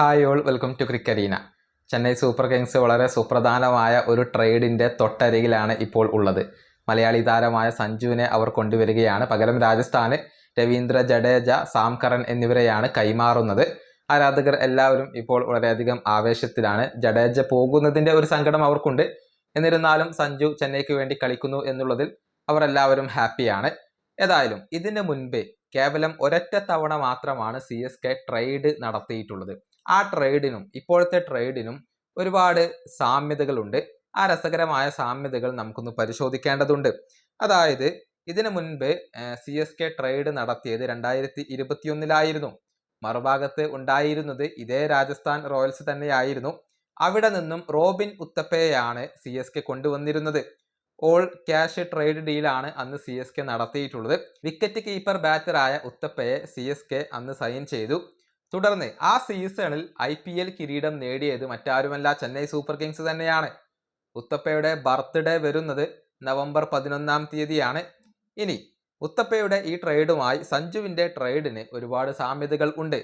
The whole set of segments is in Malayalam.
Hi all welcome to Crickareena Chennai Super Kings വളരെ സുപ്രധാനമായ ഒരു ട്രേഡിന്റെ തൊട്ടരികിലാണ് ഇപ്പോൾ ഉള്ളത്. മലയാളി താരമായ സഞ്ജുവിനെ അവർ കൊണ്ടുവരികയാണ്. പകരം രാജസ്ഥാന് രവീന്ദ്ര ജഡേജ സാം കറൻ എന്നിവരെയാണ് കൈമാറുന്നത്. ആരാധകർ എല്ലാവരും ഇപ്പോൾ വളരെയധികം ആവേശത്തിലാണ്. ജഡേജ പോകുന്നതിന്റെ ഒരു സങ്കടം അവർക്കുണ്ട്. എന്നിരുന്നാലും സഞ്ജു ചെന്നൈക്ക് വേണ്ടി കളിക്കുന്നു എന്നുള്ളതിൽ അവർ എല്ലാവരും ഹാപ്പിയാണ്. ഏതായാലും ഇതിന് മുൻപേ കേവലം ഒരൊറ്റ തവണ മാത്രമാണ് സി എസ് കെ ട്രേഡ് നടത്തിയിട്ടുള്ളത്. ആ ട്രേഡിനും ഇപ്പോഴത്തെ ട്രേഡിനും ഒരുപാട് സാമ്യതകളുണ്ട്. ആ രസകരമായ സാമ്യതകൾ നമുക്കൊന്ന് പരിശോധിക്കേണ്ടതുണ്ട്. അതായത് ഇതിനു മുൻപ് സി എസ് കെ ട്രേഡ് നടത്തിയത് രണ്ടായിരത്തി ഇരുപത്തിയൊന്നിലായിരുന്നു മറുഭാഗത്ത് ഉണ്ടായിരുന്നത് ഇതേ രാജസ്ഥാൻ റോയൽസ് തന്നെയായിരുന്നു. അവിടെ നിന്നും റോബിൻ ഉത്തപ്പയെയാണ് സി എസ് കെ കൊണ്ടുവന്നിരുന്നത്. ഓൾ ക്യാഷ് ട്രേഡ് ഡീലാണ് അന്ന് സി എസ് കെ നടത്തിയിട്ടുള്ളത്. വിക്കറ്റ് കീപ്പർ ബാറ്ററായ ഉത്തപ്പയെ സി എസ് കെ അന്ന് സൈൻ ചെയ്തു. തുടർന്ന് ആ സീസണിൽ ഐ പി എൽ കിരീടം നേടിയത് മറ്റാരുമല്ല ചെന്നൈ സൂപ്പർ കിങ്സ് തന്നെയാണ്. ഉത്തപ്പയുടെ ബർത്ത്ഡേ വരുന്നത് നവംബർ പതിനൊന്നാം തീയതിയാണ്. ഇനി ഉത്തപ്പയുടെ ഈ ട്രേഡുമായി സഞ്ജുവിന്റെ ട്രേഡിന് ഒരുപാട് സാമ്യതകൾ ഉണ്ട്.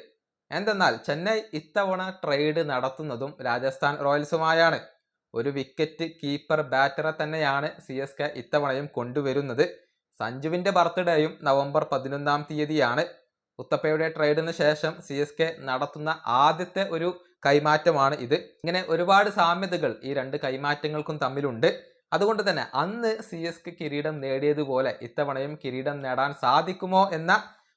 എന്തെന്നാൽ ചെന്നൈ ഇത്തവണ ട്രേഡ് നടത്തുന്നതും രാജസ്ഥാൻ റോയൽസുമായാണ് ഒരു വിക്കറ്റ് കീപ്പർ ബാറ്ററെ തന്നെയാണ് സി എസ് കെ ഇത്തവണയും കൊണ്ടുവരുന്നത്. സഞ്ജുവിന്റെ ബർത്ത്ഡേയും നവംബർ പതിനൊന്നാം തീയതിയാണ്. ഉത്തപ്പയുടെ ട്രേഡിന് ശേഷം സി എസ് കെ നടത്തുന്ന ആദ്യത്തെ ഒരു കൈമാറ്റമാണ് ഇത്. ഇങ്ങനെ ഒരുപാട് സാമ്യതകൾ ഈ രണ്ട് കൈമാറ്റങ്ങൾക്കും തമ്മിലുണ്ട്. അതുകൊണ്ട് തന്നെ അന്ന് സി എസ് കെ കിരീടം നേടിയതുപോലെ ഇത്തവണയും കിരീടം നേടാൻ സാധിക്കുമോ എന്ന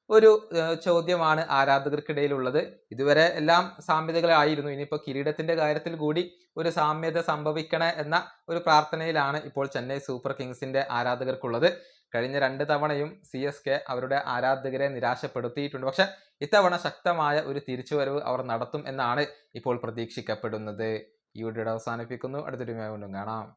ഒരു ചോദ്യമാണ് ആരാധകർക്കിടയിലുള്ളത്. ഇതുവരെ എല്ലാം സാമ്യതകളായിരുന്നു. ഇനിയിപ്പോൾ കിരീടത്തിന്റെ കാര്യത്തിൽ കൂടി ഒരു സാമ്യത സംഭവിക്കണേ എന്ന ഒരു പ്രാർത്ഥനയിലാണ് ഇപ്പോൾ ചെന്നൈ സൂപ്പർ കിങ്സിന്റെ ആരാധകർക്കുള്ളത്. കഴിഞ്ഞ രണ്ട് തവണയും സി എസ് കെ അവരുടെ ആരാധകരെ നിരാശപ്പെടുത്തിയിട്ടുണ്ട്. പക്ഷെ ഇത്തവണ ശക്തമായ ഒരു തിരിച്ചുവരവ് അവർ നടത്തും എന്നാണ് ഇപ്പോൾ പ്രതീക്ഷിക്കപ്പെടുന്നത്. ഈ വീഡിയോ അവസാനിപ്പിക്കുന്നു. അടുത്തൊരു വീണ്ടും കാണാം.